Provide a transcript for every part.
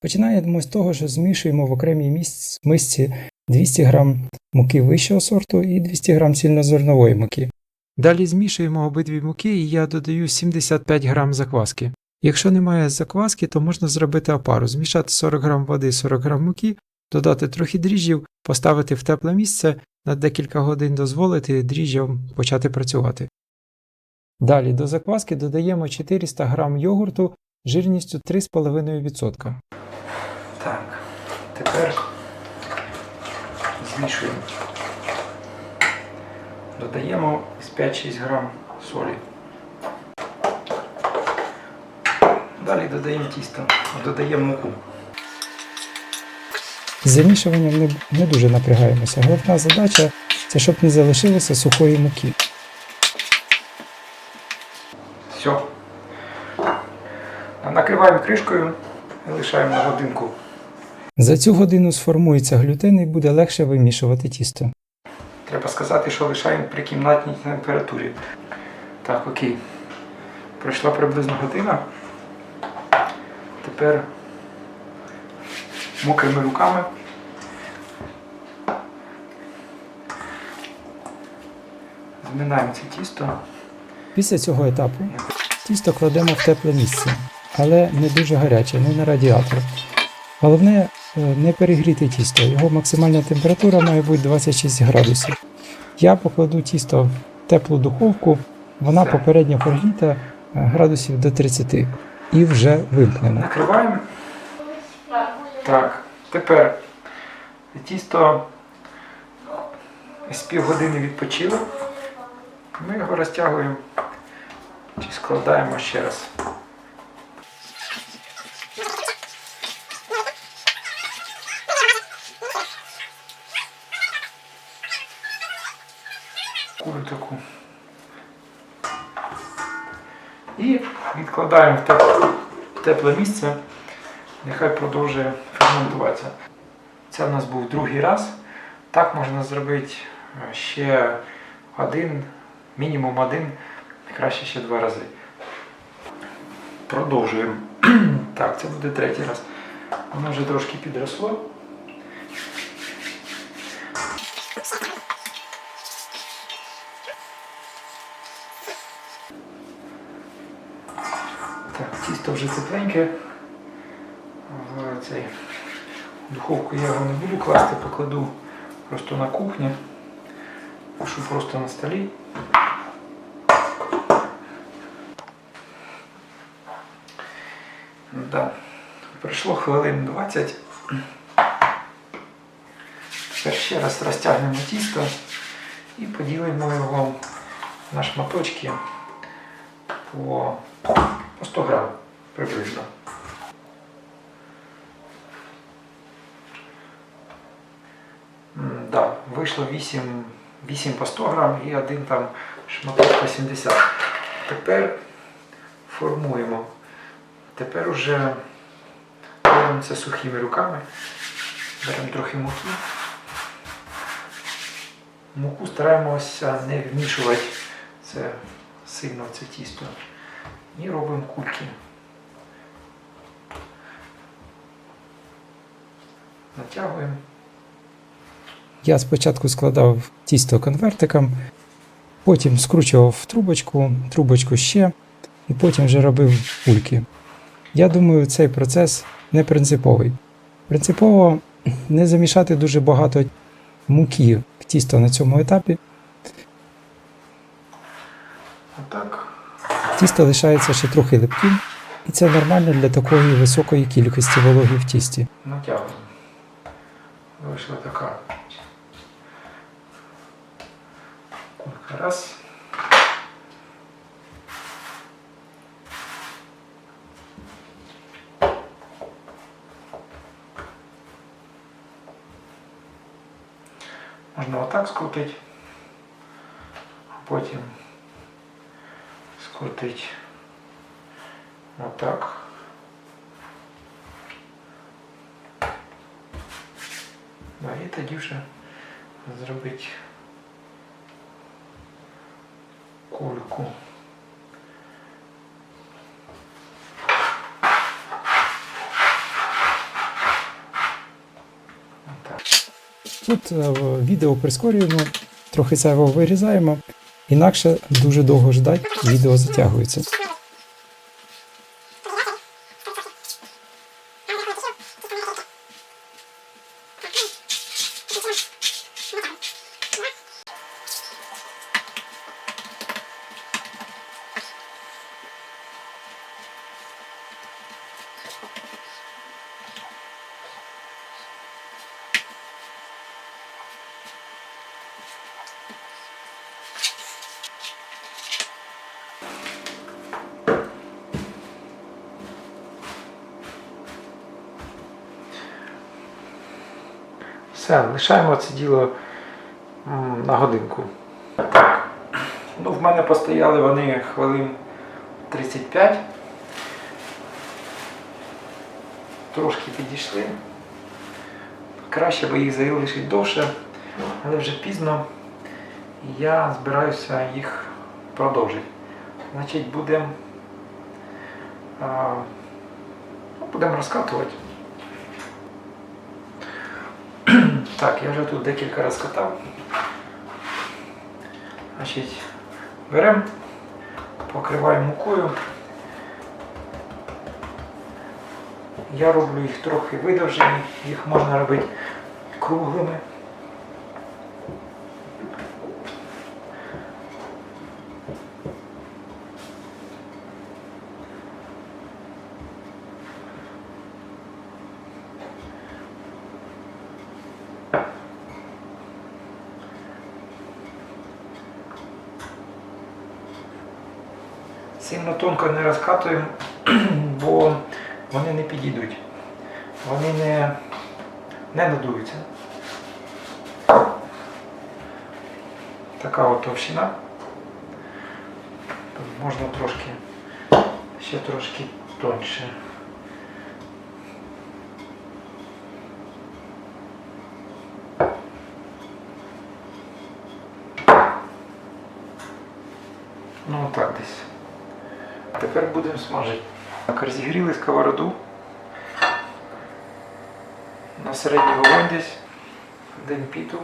Починаємо з того, що змішуємо в окремій мисці 200 г муки вищого сорту і 200 г цільнозернової муки. Далі змішуємо обидві муки і я додаю 75 г закваски. Якщо немає закваски, то можна зробити опару, змішати 40 г води, 40 г муки, додати трохи дріжджів, поставити в тепле місце, на декілька годин дозволити дріжджам почати працювати. Далі до закваски додаємо 400 г йогурту жирністю 3,5%. Так, тепер змішуємо. Додаємо 5-6 грам солі. Далі додаємо тісто, додаємо муку. З замішуванням не, не дуже напрягаємося. Головна задача це щоб не залишилося сухої муки. Все. Накриваємо кришкою і лишаємо на годинку. За цю годину сформується глютен і буде легше вимішувати тісто. Треба сказати, що лишаємо при кімнатній температурі. Так, окей. Пройшла приблизно година. Тепер мокрими руками. Зминаємо це тісто. Після цього етапу тісто кладемо в тепле місце, але не дуже гаряче, не на радіатор. Головне не перегріти тісто. Його максимальна температура має бути 26 градусів. Я покладу тісто в теплу духовку, вона попередньо прогріта е, градусів до 30 і вже вимкнена. Накриваємо. Так, тепер тісто з півгодини відпочило. Ми його розтягуємо чи складаємо ще раз. Кулю таку. І відкладаємо в тепле, в тепле місце. Нехай продовжує ферментуватися. Це у нас був другий раз. Так можна зробити е, ще один, мінімум один, краще ще два рази. Продовжуємо. Так, це буде третій раз. Воно вже трошки підросло. Тісто вже тепленьке. В цей в духовку я його не буду класти, покладу просто на кухні. Пишу просто на столі. Да. Пройшло хвилин 20. Тепер ще раз розтягнемо тісто і поділимо його на шматочки по, по 100 грам приблизно. Да, вийшло 8, 8 по 100 грам і один там шматок по 70. Тепер формуємо. Тепер уже робимо це сухими руками. Беремо трохи муки. Муку стараємося не вмішувати це сильно це тісто. І робимо кульки. Натягуємо. Я спочатку складав тісто конвертиком, потім скручував в трубочку, трубочку ще, і потім вже робив кульки. Я думаю, цей процес не принциповий. Принципово не замішати дуже багато муки в тісто на цьому етапі. Отак. Тісто лишається ще трохи липким, і це нормально для такої високої кількості вологи в тісті. Натягуємо. Вийшла така. Кулька раз. Можна отак скрутити, а потім скрутити отак. і тоді вже зробити кульку. Тут е, відео прискорюємо, трохи зайвого вирізаємо, інакше дуже довго ждать, відео затягується. Все, лишаємо це діло на годинку. Так. Ну, в мене постояли вони хвилин 35. Трошки підійшли. Краще би їх залишити довше, але вже пізно. Я збираюся їх продовжити. Значить, будемо ну, будемо розкатувати. Так, я вже тут декілька разів катав. Значить, беремо, покриваємо мукою. Я роблю їх трохи видовжені, їх можна робити круглими. Сильно тонко не розкатуємо, бо вони не підійдуть. Вони не, не надуються. Така от товщина. Можна трошки, ще трошки тоньше. Ну так десь. Тепер будемо смажити. Так, розігріли сковороду. На середній вогонь десь. День піту.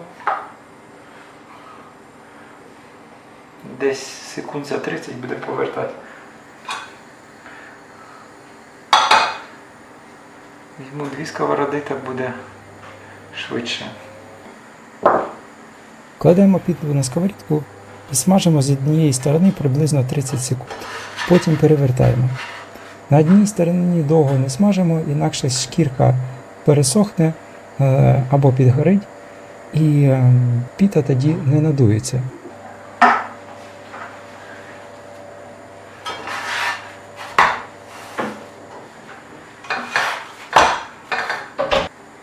Десь секунд за 30 буде повертати. Візьму дві сковороди, так буде швидше. Кладемо підлогу на сковорідку і смажимо з однієї сторони приблизно 30 секунд. Потім перевертаємо. На одній стороні довго не смажимо, інакше шкірка пересохне е, або підгорить, і е, піта тоді не надується.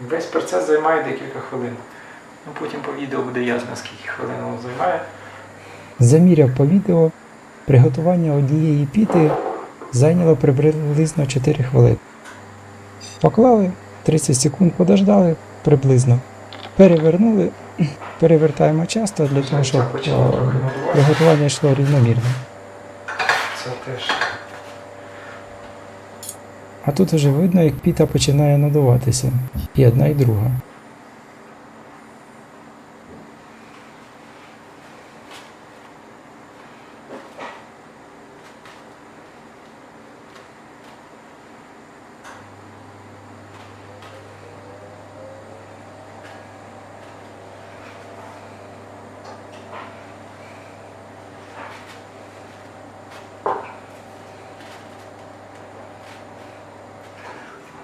Весь процес займає декілька хвилин. Ну, потім по відео буде ясно, скільки хвилин воно займає. Заміряв по відео, приготування однієї піти зайняло приблизно 4 хвилини. Поклали, 30 секунд подождали приблизно. Перевернули, перевертаємо часто для того, щоб о, приготування йшло рівномірно. Це теж. А тут вже видно, як піта починає надуватися. І одна, і друга.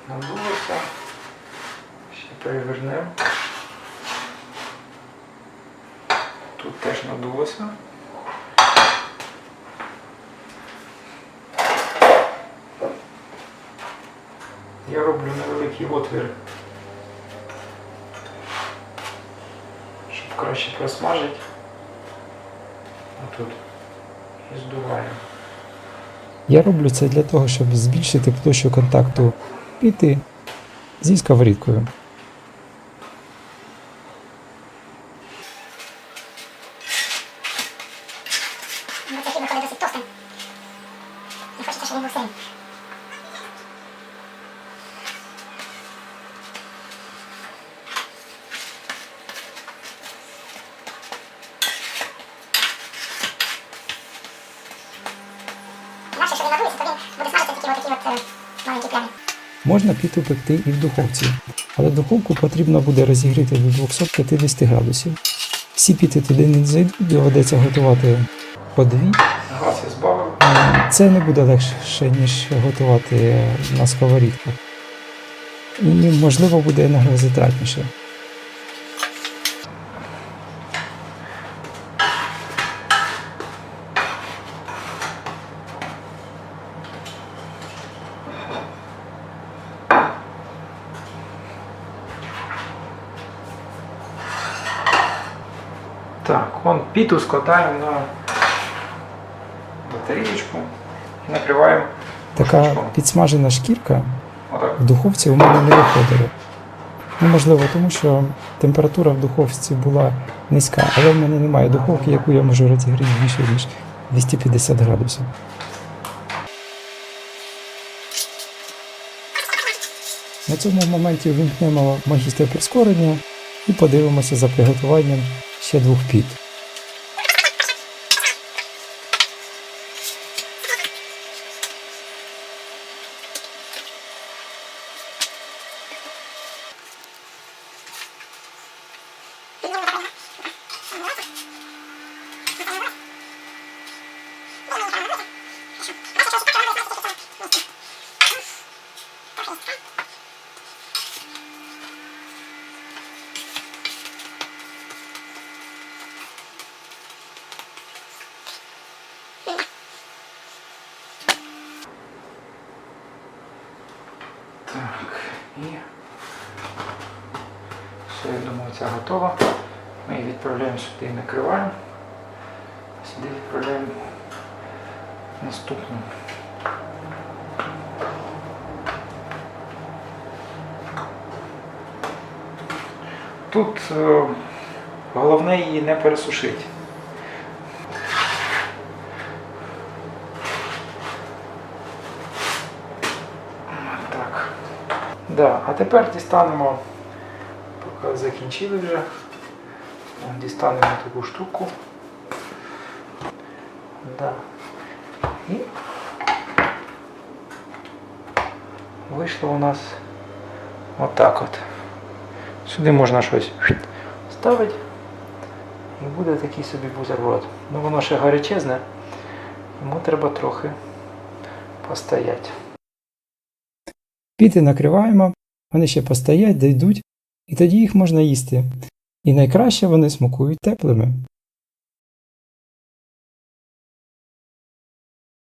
Надулося. Ще перевернемо. Тут теж надулося. Я роблю невеликий отвір, щоб краще просмажити. Отут. І здуваємо. Я роблю це для того, щоб збільшити площу контакту піти зі сковорідкою. Ну, це ще виходить досить він був сильний. Можна піти пекти і в духовці, але духовку потрібно буде розігріти до 250 градусів. Всі піти туди не зайдуть, доведеться готувати по дві. Це не буде легше, ніж готувати на сковорідках. І можливо буде енергозатратніше. Так, вон піту складаємо на батарієчку і накриваємо. Така підсмажена шкірка Отак. в духовці у мене не виходила. Ну, можливо, тому що температура в духовці була низька, але в мене немає духовки, яку я можу розігріти більше, ніж 250 градусів. На цьому моменті вімкнемо магістр прискорення і подивимося за приготуванням ще двох піт. Так, і все, я думаю, це готово. Ми її відправляємо сюди і накриваємо. Сюди відправляємо наступну. Тут е, головне її не пересушити. Так. Да, а тепер дістанемо, поки закінчили вже, дістанемо таку штуку. Да. І вийшло у нас отак от. Сюди можна щось ставити і буде такий собі бутерброд. Ну воно ще гарячезне, йому треба трохи постояти. Піти накриваємо, вони ще постоять, дійдуть, і тоді їх можна їсти. І найкраще вони смакують теплими.